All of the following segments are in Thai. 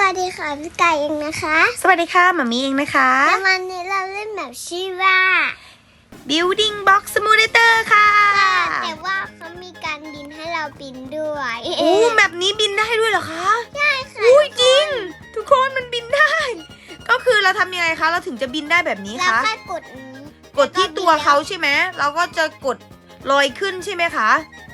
สวัสดีค่ะพี่ไก่เองนะคะ สวัสดีค่ะหมามีเองนะคะแล้ววันนี้เราเล่นแบบชื่อว่า Building Box Simulator ค่ะ แต่ว่าเขามีการบินให้เราบินด้วยโอ้แบบนี้บินได้ด้วยเหรอคะใช่ค่ะอุ้ยจริง ทุกคนมันบินได้ ก็คือเราทำยังไงคะ เราถึงจะบินได้แบบนี้แล้วคะแค่กดอันนี้กดที่ตัวเขาใช่ไหมเราก็จะกดลอยขึ้นใช่ไหมคะ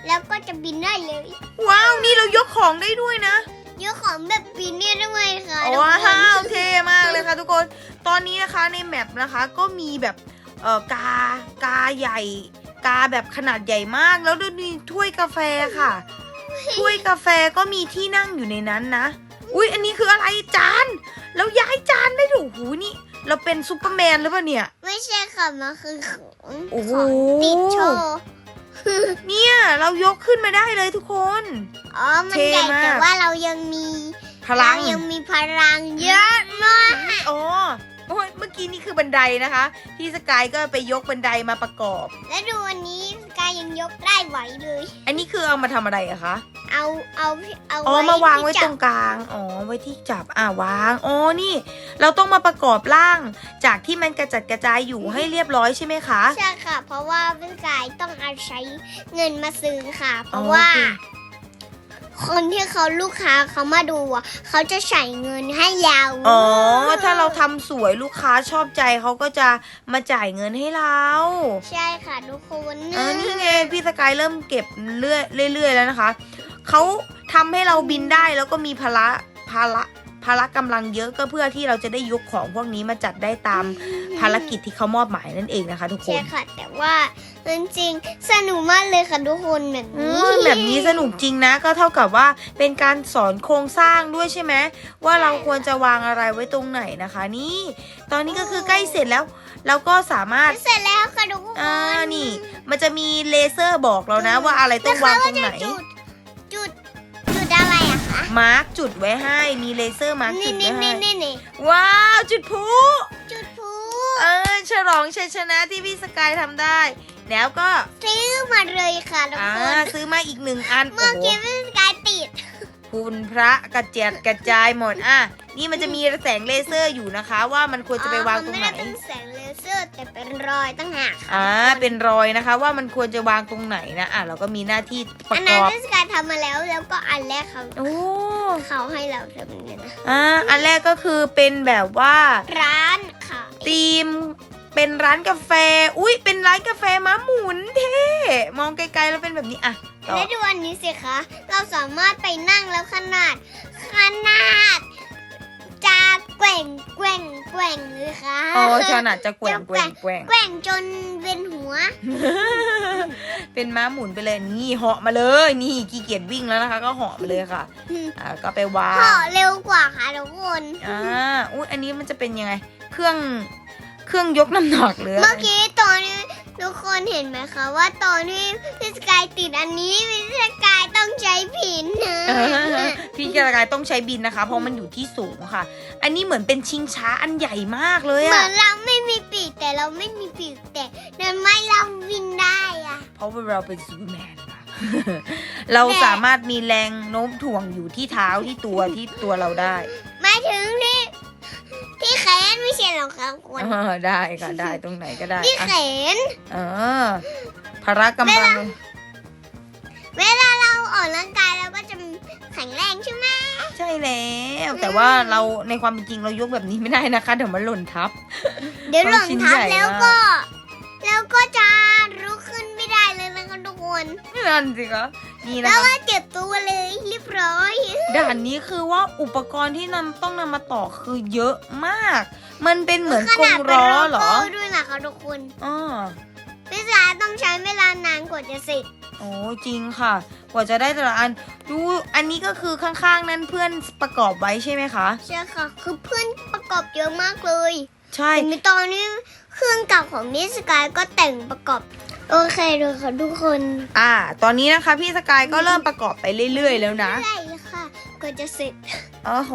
แล้วก็จะบินได้เลย ว้าว นี่เรายกของได้ด้วยนะเยอะของแบบบินเนี่ยด้วยค่ะว้าทุกคนวเท่มากเลยค่ะทุกคน ตอนนี้นะคะในแมปนะคะก็มีแบบเอ่อกากาใหญ่ กาแบบขนาดใหญ่มาก แล้วดูนี่ถ้วยกาแฟค่ะ ถ้วยกาแฟก็มีที่นั่งอยู่ในนั้นนะ อุ้ยอันนี้คืออะไรจาน แล้วย้ายจานได้ถูกหูนี่ เราเป็นซูเปอร์แมนหรือเปล่าเนี่ย ไม่ใช่ค่ะมันคือของโอ้โหของติดโชว์ เนี่ย เรายกขึ้นมาได้เลยทุกคน อ๋อ มันเท่ใหญ่มาก แต่ว่าเรายังมีพลัง เรายังมีพลังเยอะมากอ๋อโอ้ยเมื่อกี้นี่คือบันไดนะคะพี่สกายก็ไปยกบันไดมาประกอบ และดูอันนี้สกายยังยกได้ไหวเลย อันนี้คือเอามาทำอะไรอะคะ เอาเอาเอาอ๋อมาวางไว้ที่ตจัรบงกลาง อ๋อไว้ที่จับอ่าวางอ๋อนี่ เราต้องมาประกอบร่าง จากที่มันกระจัดกระจายอยู่ให้เรียบร้อยใช่ไหมคะ ใช่ค่ะ เพราะว่าพี่สกายต้องเอาใช้เงินมาซื้อค่ะ เพอ๋อราะว่าโอเคคนที่เขาลูกค้าเขามาดูอะเขาจะใส่เงินให้ยาวอ๋อถ้าเราทำสวยลูกค้าชอบใจเขาก็จะมาจ่ายเงินให้เรา ใช่ค่ะทุกคนเออนี่ไงพี่สกายเริ่มเก็บเรื่อยเรื่อยๆแล้วนะคะ เขาทำให้เราบินได้แล้วก็มีพละพละพละกำลังเยอะก็เพื่อที่เราจะได้ยกของพวกนี้มาจัดได้ตามภารกิจที่เขามอบหมายนั่นเองนะคะทุกคใช่นค่ะแต่ว่าจริงๆสนุกมากเลยค่ะทุกคนแบบอืนี้มแบบนี้สนุกจริงนะ ก็เท่ากับว่าเป็นการสอนโครงสร้างด้วยใช่ไหมว่าเราควรจะวางอะไรไว้ตรงไหนนะคะ นี่ ตอนนี้ก็คือใกล้เสร็จแล้วเราก็สามารถเสร็จแล้วค่ะทุกคนอ่านี่ มันจะมีเลเซอร์บอกเรานะว่าอะไรต้องวางตรงไหน จุดจุด จุดอะไรอะคะ มาร์กจุดไว้ให้ มีเลเซอร์มาร์กจุนี่ดนี่ไว้ให้ นี่นี่นี่ว้าว จุดพลุจุดพลุเออ ฉลองชัยชนะที่พี่สกายทำได้ แล้วก็ ซื้อมาเลยค่ะทุกอ่า คนซื้อมาอีกหนึ่งอัน เมื่โอ้อโหกี้พี่สกายติด คุณพระกระเจ็ดกระจายหมด อะ นี่มันจะมีแสงเลเซอร์อยู่นะคะ ว่ามันควรจะไปวางตรงไหน อ๋อมันไม่ได้เป็นแสงเล เซอร์แต่เป็นรอยตั้งหากอ่าเป็นรอยนะคะ ว่ามันควรจะวางตรงไหนนะอะเราก็มีหน้าที่ปอัระนกนั้นอบพี่สกายทำมาแล้วแล้วก็อันแรกเขาโอ้เขาให้เราทำเนี่ยนะอ่าอันแรกก็คือเป็นแบบว่าร้านค่ะธีมเป็นร้านกาแฟ อุ้ยเป็นร้านกาแฟม้าหมุนเท่มองไกลๆแล้วเป็นแบบนี้อะต่อและดูอันนี้สิคะเราสามารถไปนั่งแล้วขนาด ขนาดจะแกว่งแกว่งแกว่งเลยค่ะอ๋อขนาดจะแกว่งแกว่งแกว่งแกว่งจนเวียนหัว เป็นม้าหมุนไปเลยนี่เหาะมาเลย นี่ขี้เกียจวิ่งแล้วนะคะ ก็เหาะมาเลยค่ะอ่าก็ไปวาห่องเร็วกว่าค่ะทุกคนอ่าอุ้ยอันนี้มันจะเป็นยังไง เครื่องเครื่องยกน้ำหนักหรือเมื่อกี้ตอนนี้ ทุกคนเห็นไหมคะว่าตอนที่พี่สกายติดอันนี้พี่สกายต้องใช้ผินนะเออพี่กระกายต้องใช้บินนะคะ เพราะมันอยู่ที่สูงค่ะ อันนี้เหมือนเป็นชิงช้าอันใหญ่มากเลยเหมือะอนเราไม่มีปีกแต่เราไม่มีปีกแต่ทำไมเราวินได้อะเพราะว่าเราเป็นซูเปอร์แมนค่ะ เราสามารถมีแรงโน้มถ่วงอยู่ที่เท้าที่ตัวที่ตัวเราได้ หมายถึงที่ ที่แขนไม่ใช่หรอกค่ะคุณเออได้ค่ะได้ตรงไหนก็ได้ที่อะแขนเออพละกำลังเวลาเราออกกำลังกายเราก็จะแข็งแรงใช่ไหมใช่แล้ว แต่ว่าเราในความเป็นจริงเรายกแบบนี้ไม่ได้นะคะ เดี๋ยวมันหล่นทับ เดี๋ยวหล่นชิ้นทับใหญ่แล้วมากก็ แล้วก็จะลุกขึ้นไม่ได้เลยนะคะทุกคน นั่นสิคะ นี่นะแล้วคะก็เจ็บตัวเลยเรียบร้อยด่านนี้คือว่าอุปกรณ์ที่นำต้องนำมาต่อคือเยอะมาก มันเป็นเหมือนขกรนางดเป็นล้อโลเหรอโก้ด้วยนะคะทุกคนอ๋อพี่สาต้องใช้เวลานานกว่าจะเสร็จโอ้จริงค่ะ กว่าจะได้แต่ละอันดูอันนี้ก็คือข้างๆนั้นเพื่อนประกอบไว้ใช่ไหมคะ ใช่ค่ะ คือเพื่อนประกอบเยอะมากเลยใช่แต่ในตอนนี้เครื่องเก่าของนิสกายก็แต่งประกอบ โอเคเลยค่ะทุกคนอ่า ตอนนี้นะคะพี่สกายก็เริ่มประกอบไปเรื่อย ๆ แล้วนะ ใช่ค่ะกว่าจะเสร็จโอ้โห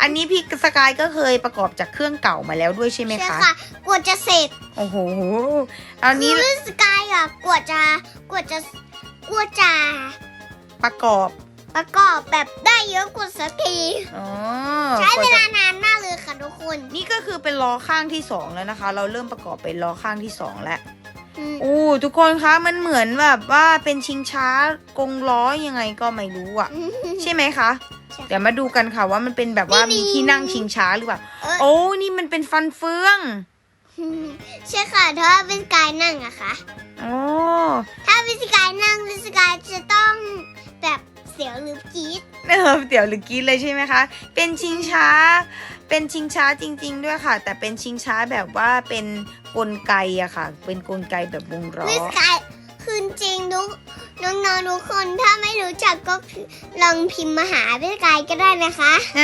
อันนี้พี่สกายก็เคยประกอบจากเครื่องเก่ามาแล้วด้วยใช่ไหมใช่คะ ค่ะกว่าจะเสร็จโอ้โหอันนี้คือสกายอะกว่าจะกว่าจะกว่าจะประกอบ ประกอบแบบได้เยอะกว่าสักที อ๋อเวว่าจะลานานมากเลยค่ะทุกคน นี่ก็คือเป็นล้อข้างที่สองแล้วนะคะ เราเริ่มประกอบเป็นล้อข้างที่สองแล้ว อืมอู้ทุกคนคะมันเหมือนแบบว่าเป็นชิงช้ากงล้อยังไงก็ไม่รู้อะใช่ไหมคะใช่เดี๋ยวมาดูกันค่ะว่ามันเป็นแบบว่านี่มีที่นั่งชิงช้าหรือเปล่าเอ้ยโอ้นี่มันเป็นฟันเฟืองใช่ค่ะถ้าเป็นกายนั่งอะค่ะโอ้ถ้าเป็นสกายนั่งเป็นสกายจะต้องแบบเสียวหรือกรีดเออเดี๋ยวหรือกรีดเลยใช่ไหมคะ เป็นชิงช้า เป็นชิงช้าจริง ๆ ด้วยค่ะ แต่เป็นชิงช้าแบบว่าเป็นกลไกอะค่ะ เป็นกลไกแบบวงล้อเป็นสกายคือจริงทุกน้องๆทุกคนถ้าไม่รู้จักก็ลองพิมพ์มาหาเป็นสกายก็ได้นะคะเอ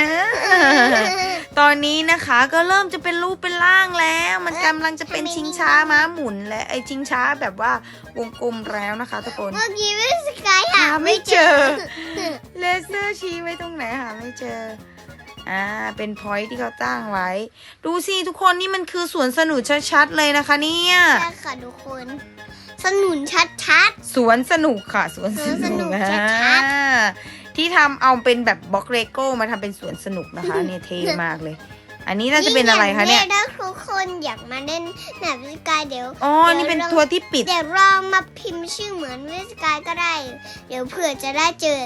อตอนนี้นะคะก็เริ่มจะเป็นรูปเป็นร่างแล้ว มันกำลังจะเป็นชิงช้าม้าหมุนและไอชิงช้าแบบว่าวงกลมแล้วนะคะทุกคนเมื่อกี้เป็นสกายหาหาไม่ไม่เจเจอ อ เลเซอร์ชี้ไว้ตรงไหนหาไม่เจอ อ่า เป็นพอยที่เขาตั้งไว้ ดูสิทุกคนนี่มันคือสวนสนุกชัดๆเลยนะคะเนี่ยใช่ค่ะทุกคน สนุนชัด สวนสนุกค่ะ สวนสสวนสนุนุกกอ่าชัดที่ทำเอาเป็นแบบบล็อกเลโก้มาทำเป็นสวนสนุกนะคะ เนี่ยเท่มากเลย อันนี้ๆน่าจะเป็นอะไรคะเนี่ยถ้าทุกคนอยากมาเล่นแบบวิสกายเดี๋ยว อ๋อนี่เป็นตัวที่ปิด เดี๋ยวลองมาพิมพ์ชื่อเหมือนวิสกายก็ได้ เดี๋ยวเผื่อจะได้เจอ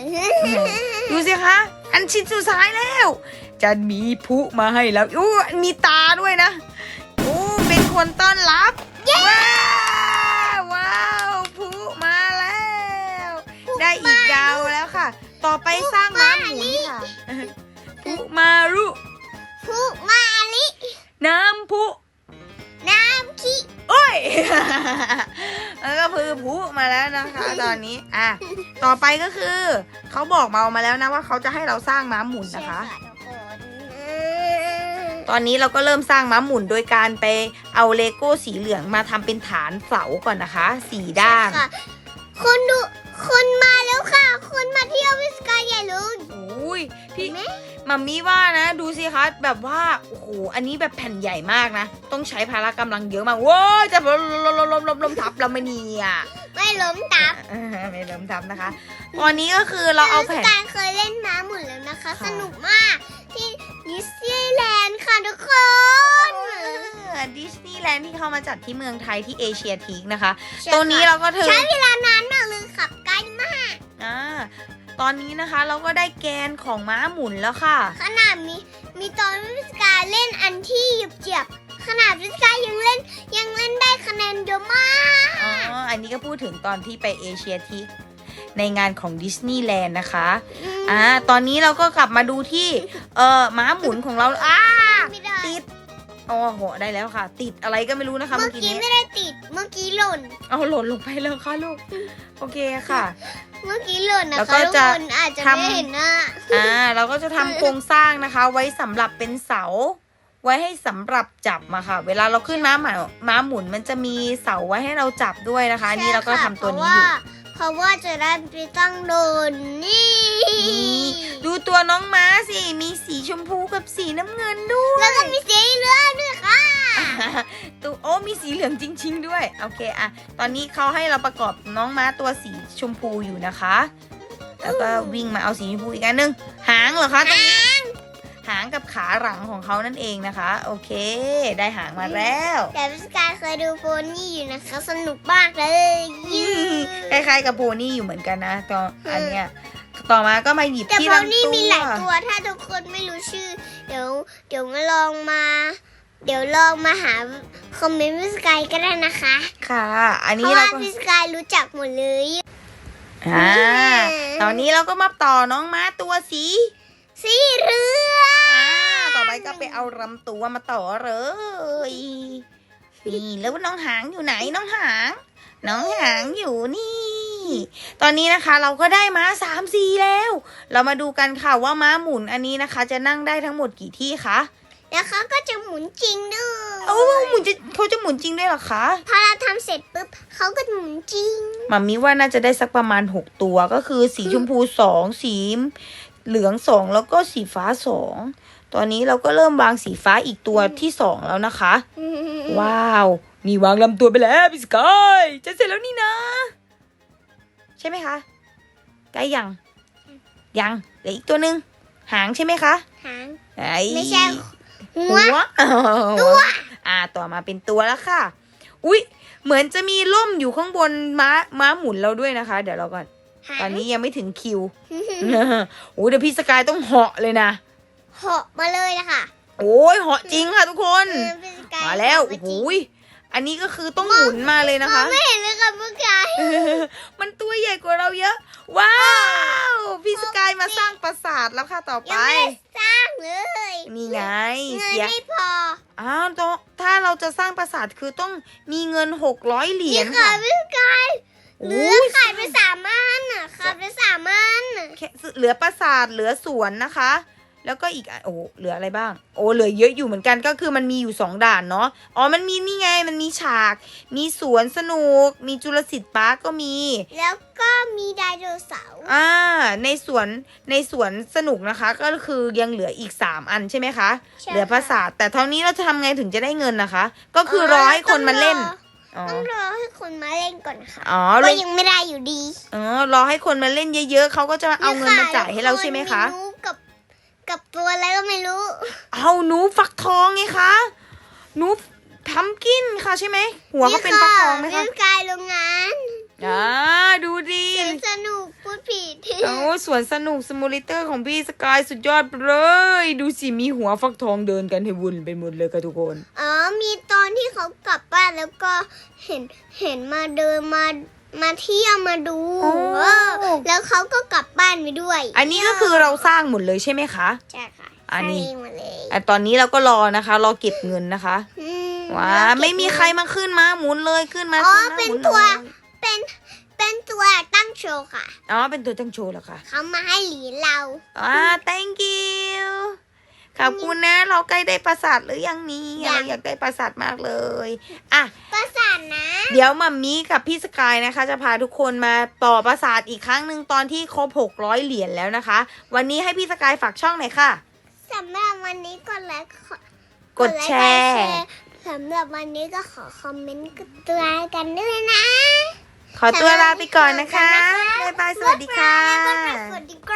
ดูสิคะ อันชิ้นสุดท้ายแล้ว จะมีผู้มาให้แล้วอู้มีตาด้วยนะอู้เป็นคนต้อนรับว้าวว้าวผู้มาแล้ว ได้อีกดาวแล้วค่ะ ต่อไปสร้างม้าหมุนค่ะผู้มารุผู้มาลิ น้ำผู้น้ำขี้โอ้ยแล้วก็คือผู้มาแล้วนะคะ ตอนนี้ อะ ต่อไปก็คือ เขาบอกมามาแล้วนะว่าเขาจะให้เราสร้างม้าหมุนนะคะใช่ทุกคน ตอนนี้เราก็เริ่มสร้างม้าหมุนโดยการไปเอาเลโก้สีเหลืองมาทำเป็นฐานเสาก่อนนะคะสี่ด้านค่ะคนดูคนมาแล้วค่ะ คนมาเที่ยววิสกายใหญ่เลยอุ้ยพี่เห็นไหมมัมมี่ว่านะ ดูสิคะแบบว่าโอ้โหอันนี้แบบแผ่นใหญ่มากนะ ต้องใช้พละกำลังเยอะมากว้าวจะล้มล้มล้มล้มล้มล้มทับเราไม่เนี่ยไม่ล้มตับเออไม่ล้มทับนะคะตอนนี้ก็คือเราเอาแผ่นวิสกายเคยเล่นม้าหมุนแล้วนะคะค่ะสนุกมากที่ ดิสนีย์แลนด์ค่ะทุกคน ดิสนีย์แลนด์ที่เข้ามาจัดที่เมืองไทยที่เอเชียทีกนะคะ ใช่ตรงนี้ค่ะเราก็ถึงใช้เวลานานมากเลยขับไกลมาก อ่าตอนนี้นะคะเราก็ได้แกนของม้าหมุนแล้วค่ะ ขนาดมีมีตอนวิสกายเล่นอันที่หยิบเจียบ ขนาดวิสกายยังเล่นยังเล่นได้คะแนนเยอะมาก อ๋อ อันนี้ก็พูดถึงตอนที่ไปเอเชียทีก ในงานของดิสนีย์แลนด์นะคะอ่าตอนนี้เราก็กลับมาดูที่เออม้าหมุนของเราอ้าไม่ได้ติดโอ้โหได้แล้วค่ะ ติดอะไรก็ไม่รู้นะคะ เมื่เมื่ออกี้กี้นี้ไม่ได้ติด เมื่อกี้หล่น เอาหล่นลงไปแล้วค่ะลูกโอเคค่ะ เมื่อกี้หล่นนะแล้วก็คะทุกจะคนอาจจะทำ ไม่เห็นนะอ่าเราก็จะทำโครงสร้างนะคะ ไว้สำหรับเป็นเสา ไว้ให้สำหรับจับมาค่ะ เวลาเราขึ้นม้าหมาม้าหมุนมันจะมีเสาไว้ให้เราจับด้วยนะคะอันนี้เราก็ทำตัวนี้อยู่ เพราะว่าจะได้ไม่ต้องโดนนี่ นี่ดูตัวน้องม้าสิ มีสีชมพูกับสีน้ำเงินด้วยแล้วก็มีสีเหลืองด้วยค่ะ ตัวโอ้มีสีเหลืองจริง ๆ ด้วย โอเคอะตอนนี้เขาให้เราประกอบน้องม้าตัวสีชมพูอยู่นะคะ แล้วก็วิ่งมาเอาสีชมพูอีกอันหนึงหางเหรอคะตรงนี้ หางกับขาหลังของเขานั่นเองนะคะ โอเค ได้หางมาแล้ว แต่พิสการเคยดูโพนี่อยู่นะคะสนุกมากเลยคล้ายๆกับโพนี่อยู่เหมือนกันนะตอนอันเนี้ยต่อมาก็มาหยิบแต่ที่โพลำนี่ตัวมีหลายตัวถ้าทุกคนไม่รู้ชื่อ เดี๋ยวเดี๋ยวมาลองมาเดี๋ยวลองมาหาคอมเมนต์พิสกายก็ได้นะคะ ค่ะ อันเพนี้ราะเราว่าก็พิสกายรู้จักหมดเลยอ่าตอนนี้เราก็มาต่อน้องม้าตัวสี สีเหลืองอ่าต่อไปก็ไปเอาลำตัวมาต่อเลย นี่แล้วน้องหางอยู่ไหนน้องหาง น้องหางอยู่นี่ ตอนนี้นะคะเราก็ได้ม้าสามสีแล้ว เรามาดูกันค่ะว่าม้าหมุนอันนี้นะคะ จะนั่งได้ทั้งหมดกี่ที่คะแล้วเขาก็จะหมุนจริงด้วยโอ้หมุนจะเขาจะหมุนจริงด้วยเหรอคะ พอเราทำเสร็จปุ๊บเขาก็หมุนจริง มัมมี่ว่าน่าจะได้สักประมาณ6ตัวก็คือสีชมพูสองสี เหลืองสองแล้วก็สีฟ้าสองตอนนี้เราก็เริ่มวางสีฟ้าอีกตัวที่สองแล้วนะคะ ว้าว นี่วางลำตัวไปแล้วพี่สกายจะเสร็จแล้วนี่นะ ใช่ไหมคะใกล้ยัง ยังเหลืออีกตัวหนึ่งหางใช่ไหมคะหางไอ้ไม่ใช่หัหัววตัวอ่าต่อมาเป็นตัวแล้วค่ะ อุ๊ย เหมือนจะมีล่มอยู่ข้างบนม้าม้าหมุนเราด้วยนะคะ เดี๋ยวเราก่อนหาง ตอนนี้ยังไม่ถึงคิวโอ้เดี๋ยวพี่สกายต้องเหาะเลยนะ เหาะมาเลยนะคะโอ้ยเหาะจริงค่ะทุกคนเออเป็นกยมาแล้วเหโอ้าะโหจริงยอันนี้ก็คือต้องหมุนมาเลยนะคะมองไม่เห็นเลยค่ะเมื่อกี้มันตัวใหญ่กว่าเราเยอะ ว้าว พี่สกายมาสร้างปราสาทแล้วค่ะต่อไปยังไม่ได้สร้างเลยนี่ไงเงินเสียไม่พอ อ้าวต้องถ้าเราจะสร้างปราสาทคือต้องมีเงินหกร้อยเหรียญค่ะค่ะพี่กาย เหโอ้ลือยขายไปสามอันน่ะขายไปสามอันน่ะแค่เหลือปราสาทเหลือสวนนะคะ แล้วก็อีกอันโอ้โหเหลืออะไรบ้าง โอ้เหลือเยอะอยู่เหมือนกันก็คือมันมีอยู่สองด่านเนาะอ๋อมันมีนี่ไงมันมีฉาก มีสวนสนุก มีจุลศิษย์ปาร์กก็มี แล้วก็มีไดโนเสาร์อ่าในสวนในสวนสนุกนะคะ ก็คือยังเหลืออีกสามอันใช่ไหมคะใช่เหลือปราสาทแต่เท่านี้เราจะทำไงถึงจะได้เงินนะคะ ก็คือรอให้คนมาเล่น อ๋อ ต้องรอให้คนมาเล่นก่อนค่ะอ๋อก็เลยยังไม่ได้อยู่ดีอ๋อ รอให้คนมาเล่นเยอะๆ เขาก็จะเอาเงินมาจ่ายให้เราใช่ไหมคะนรู้กับกับตัวอะไรก็ไม่รู้ เอาหนูฟักทองไงคะ หนูพัมกินค่ะใช่ไหม หัวเขาเป็นฟักทองไหมคะ นี่กายโรงงาน อ่าดูดิสวนสนุกพูดผิดโอ้สวนสนุกสมูลิเตอร์ของพี่สกายสุดยอดไปเลย ดูสิมีหัวฟักทองเดินกันให้วุ่นไปหมดเลยค่ะทุกคน อ๋อ มีตอนที่เขากลับบ้านแล้วก็เห็นเห็นมาเดินมามาเที่ยวมาดูโอ้เออแล้วเขาก็กลับบ้านไปด้วย อันนี้ก็คือเราสร้างหมดเลยใช่ไหมคะใช่ค่ะอันนี้สร้างเองหมดเลยอะตอนนี้เราก็รอนะคะ รอเก็บเงินนะคะอืมว้าแล้วเก็บไม่มีใครมาขึ้นมาหมุนเลยขึ้นมาอ๋อขึ้นมาเป็นหมุนตัว เลยเป็นเป็นตัวตั้งโชว์ค่ะ อ๋อ เป็นตัวตั้งโชว์เหรอคะเขามาให้เหรียญเราอ่า thank you ขอบคุณนะ เราใกล้ได้ปราสาทหรือยังนี่เราอยากได้ปราสาทมากเลย อะ ประสานนะ เดี๋ยวมัมมี่กับพี่สกายนะคะ จะพาทุกคนมาต่อปราสาทอีกครั้งหนึ่งตอนที่ครบ600 เหรียญแล้วนะคะ วันนี้ให้พี่สกายฝากช่องหน่อยค่ะสำหรับวันนี้กดไลค์ขอกดแชร์กดไลค์กดแชร์สำหรับวันนี้ก็ขอคอมเมนต์กดตัวกันด้วยนะ ขอตัวลาไปก่อนนะคะ บ๊ายบาย สวัสดีค่ะบ๊ายบายสวัสดีค่ะ